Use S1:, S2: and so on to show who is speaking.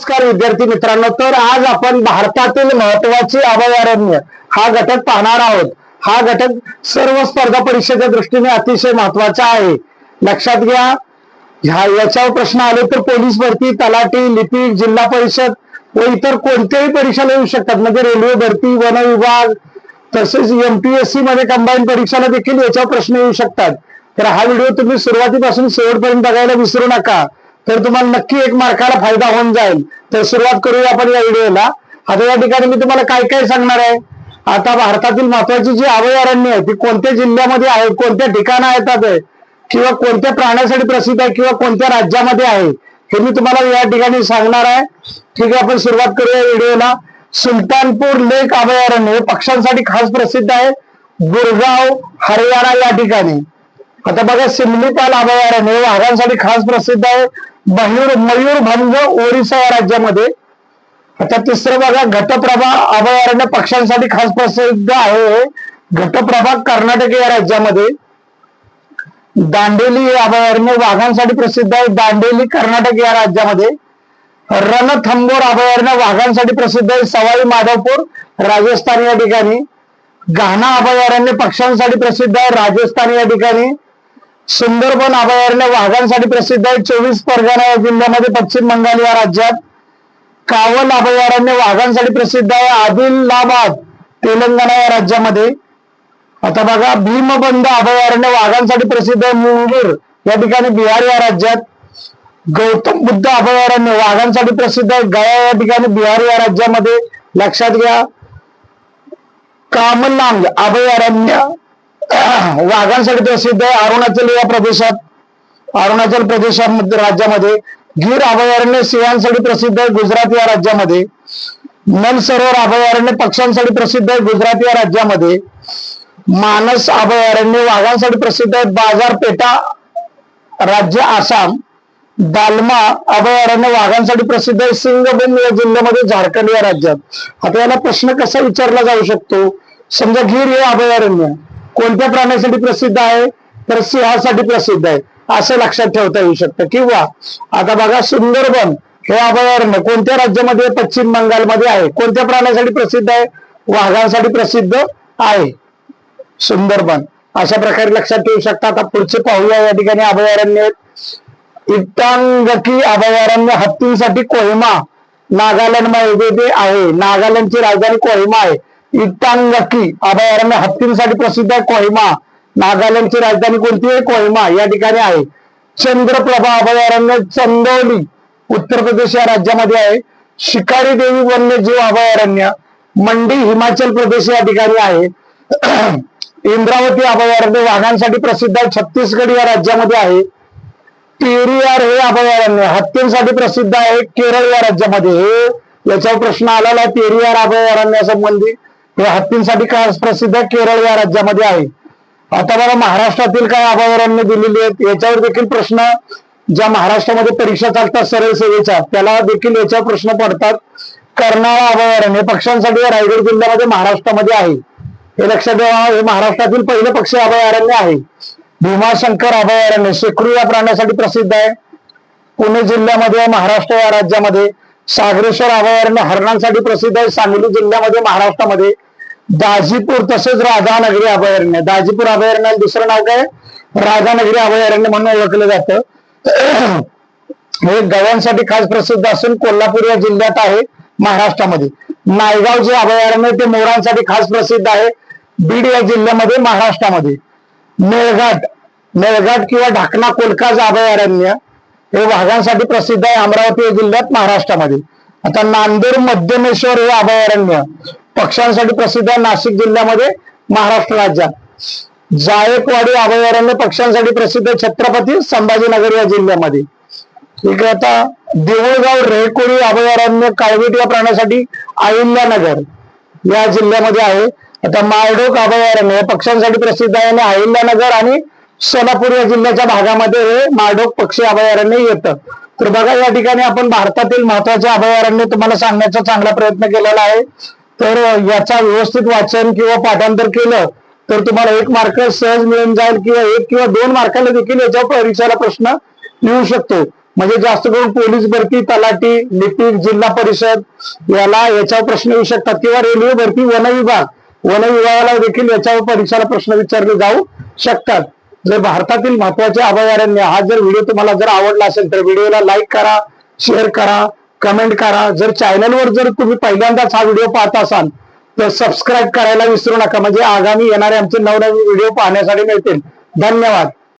S1: नमस्कार विद्यार्थी मित्रांनो तर आज आपण भारतातील महत्वाची अभयारण्य हा घटक पाहणार आहोत. हा घटक सर्व स्पर्धा परीक्षेच्या दृष्टीने अतिशय महत्त्वाचा आहे. लक्षात घ्या ह्या याच्यावर प्रश्न आले तर पोलीस भरती तलाठी लिपिक जिल्हा परिषद व इतर कोणत्याही परीक्षेला येऊ शकतात. म्हणजे रेल्वे भरती वन विभाग तसेच एमपीएससी मध्ये कंबाईन परीक्षाला देखील याच्यावर प्रश्न येऊ शकतात. तर हा व्हिडिओ तुम्ही सुरुवातीपासून शेवटपर्यंत बघायला विसरू नका. तर तुम्हाला नक्की एक मार्काला फायदा होऊन जाईल. तर सुरुवात करूया आपण या व्हिडिओला. आता या ठिकाणी मी तुम्हाला काय काय सांगणार आहे? आता भारतातील महत्वाची जी अभयारण्य आहे ती कोणत्या जिल्ह्यामध्ये आहे कोणत्या ठिकाणं येतात आहे किंवा कोणत्या प्राण्यासाठी प्रसिद्ध आहे किंवा कोणत्या राज्यामध्ये आहे? हे मी तुम्हाला या ठिकाणी सांगणार आहे. ठीक आहे आपण सुरुवात करूया व्हिडिओला. सुलतानपूर लेक अभयारण्य हे पक्ष्यांसाठी खास प्रसिद्ध आहे. गुरगाव हरियाणा या ठिकाणी. आता बघा सिमलीपाल अभयारण्य हे वाघांसाठी खास प्रसिद्ध आहे. मयूर मयूरभंज ओरिसा या राज्यामध्ये. आता तिसरं बघा घटप्रभा अभयारण्य पक्ष्यांसाठी खास प्रसिद्ध आहे. घटप्रभा कर्नाटक या राज्यामध्ये. दांडेली हे अभयारण्य वाघांसाठी प्रसिद्ध आहे. दांडेली कर्नाटक या राज्यामध्ये. रणथंबोर अभयारण्य वाघांसाठी प्रसिद्ध आहे. सवाई माधवपूर राजस्थान या ठिकाणी. घाना अभयारण्य पक्ष्यांसाठी प्रसिद्ध आहे. राजस्थान या ठिकाणी. सुंदरबन अभयारण्य वाघांसाठी प्रसिद्ध आहे. चोवीस परगणा या जिल्ह्यामध्ये पश्चिम बंगाल या राज्यात कावल अभयारण्य वाघांसाठी प्रसिद्ध आहे. आदिलाबाद तेलंगणा या राज्यामध्ये. आता बघा भीमबंध अभयारण्य वाघांसाठी प्रसिद्ध आहे. मुंगूर या ठिकाणी बिहार या राज्यात. गौतम बुद्ध अभयारण्य वाघांसाठी प्रसिद्ध आहे. गया या ठिकाणी बिहार या राज्यामध्ये. लक्षात घ्या. कामनांग अभयारण्य वाघांसाठी प्रसिद्ध आहे. अरुणाचल या प्रदेशात अरुणाचल प्रदेशामध्ये राज्यामध्ये गीर अभयारण्य सिंहांसाठी प्रसिद्ध आहे गुजरात या राज्यामध्ये. नल सरोवर अभयारण्य पक्ष्यांसाठी प्रसिद्ध आहे गुजरात या राज्यामध्ये. मानस अभयारण्य वाघांसाठी प्रसिद्ध आहे बाजारपेठा राज्य आसाम. दालमा अभयारण्य वाघांसाठी प्रसिद्ध आहे सिंगभूम या जिल्ह्यामध्ये झारखंड या राज्यात. आता याला प्रश्न कसा विचारला जाऊ शकतो? समजा गीर हे अभयारण्य कोणत्या प्राण्यासाठी प्रसिद्ध आहे? तर सिंहासाठी प्रसिद्ध आहे. असं लक्षात ठेवता येऊ शकतं. किंवा आता बघा सुंदरबन हे अभयारण्य कोणत्या राज्यामध्ये पश्चिम बंगालमध्ये आहे? कोणत्या प्राण्यासाठी प्रसिद्ध आहे? वाघांसाठी प्रसिद्ध आहे. सुंदरबन. अशा प्रकारे लक्षात ठेवू शकता. आता पुढचे पाहूया या ठिकाणी अभयारण्य. आहेत इटांगकी अभयारण्य हत्तींसाठी कोहिमा. नागालँडमध्ये आहे. नागालँडची राजधानी कोहिमा आहे. इटांगकी. अभयारण्य हत्तींसाठी प्रसिद्ध आहे कोहिमा. नागालँडची राजधानी कोणती आहे? कोहिमा. या ठिकाणी आहे. चंद्रप्रभा अभयारण्य चंदौली उत्तर प्रदेश या राज्यामध्ये आहे. शिकारी देवी वन्यजीव अभयारण्य मंडी हिमाचल प्रदेश या ठिकाणी आहे. इंद्रावती अभयारण्य वाघांसाठी प्रसिद्ध आहे. छत्तीसगड या राज्यामध्ये आहे. पेरियार हे अभयारण्य हत्तींसाठी प्रसिद्ध आहे. केरळ या राज्यामध्ये. हे याच्यावर प्रश्न आलेला आहे. पेरियार अभयारण्यासंबंधी हे हत्तींसाठी खास प्रसिद्ध केरळ या राज्यामध्ये आहे. आता मला महाराष्ट्रातील काय अभयारण्य दिलेली आहेत. याच्यावर देखील प्रश्न ज्या महाराष्ट्रामध्ये परीक्षा चालतात सरळ सेवेच्या त्याला देखील याच्यावर प्रश्न पडतात. कर्नाळा अभयारण्य पक्ष्यांसाठी रायगड जिल्ह्यामध्ये महाराष्ट्रामध्ये आहे. हे लक्षात ठेवा हे महाराष्ट्रातील पहिलं पक्षी अभयारण्य आहे. भीमाशंकर अभयारण्य शेकडू या प्राण्यासाठी प्रसिद्ध आहे. पुणे जिल्ह्यामध्ये महाराष्ट्र या राज्यामध्ये. सागरेश्वर अभयारण्य हरणांसाठी प्रसिद्ध आहे. सांगली जिल्ह्यामध्ये महाराष्ट्रामध्ये. दाजीपूर तसेच राधानगरी अभयारण्य दाजीपूर अभयारण्याला दुसरं नाव काय? राधानगरी अभयारण्य म्हणून ओळखलं जातं. हे गव्यांसाठी खास प्रसिद्ध असून कोल्हापूर या जिल्ह्यात आहे महाराष्ट्रामध्ये. नायगाव जे अभयारण्य ते मोरांसाठी खास प्रसिद्ध आहे. बीड या जिल्ह्यामध्ये महाराष्ट्रामध्ये. मेळघाट. मेळघाट किंवा ढाकणा कोलकाज अभयारण्य हे वाघांसाठी प्रसिद्ध आहे अमरावती जिल्ह्यात महाराष्ट्रामध्ये. आता नांदेड मध्यमेश्वर हे अभयारण्य पक्ष्यांसाठी प्रसिद्ध आहे. नाशिक जिल्ह्यामध्ये महाराष्ट्र राज्यात. जायकवाडी अभयारण्य पक्ष्यांसाठी प्रसिद्ध आहे. छत्रपती संभाजीनगर या जिल्ह्यामध्ये. ठीक आहे आता देऊळगाव रेकोळी अभयारण्य काळवीट या प्राण्यासाठी अहिल्यानगर या जिल्ह्यामध्ये आहे. आता माळढोक अभयारण्य पक्ष्यांसाठी प्रसिद्ध आहे. आणि अहिल्यानगर आणि सोलापूर या जिल्ह्याच्या भागामध्ये हे माडोक पक्षी अभयारण्य येतं. तर बघा या ठिकाणी आपण भारतातील महत्त्वाचे अभयारण्य तुम्हाला सांगण्याचा चांगला प्रयत्न केलेला आहे. तर याचा व्यवस्थित वाचन किंवा पाठांतर केलं तर तुम्हाला एक मार्क सहज मिळून जाईल किंवा एक किंवा दोन मार्काला देखील याच्या परीक्षेला प्रश्न मिळू शकतो. म्हणजे जास्त करून पोलीस भरती तलाठी लिपिक जिल्हा परिषद याला याच्यावर प्रश्न येऊ शकतात किंवा रेल्वे भरती वन विभाग. वन विभागाला देखील याच्यावर परीक्षेला प्रश्न विचारले जाऊ शकतात. जर भारतातील महत्त्वाचे अभयारण्य हा जर व्हिडिओ तुम्हाला जर आवडला असेल तर व्हिडिओला लाईक करा शेअर करा कमेंट करा. जर चॅनलवर जर तुम्ही पहिल्यांदाच हा व्हिडिओ पाहत असाल तर सबस्क्राईब करायला विसरू नका. म्हणजे आगामी येणारे आमचे नवनवीन व्हिडिओ पाहण्यासाठी मिळतील. धन्यवाद.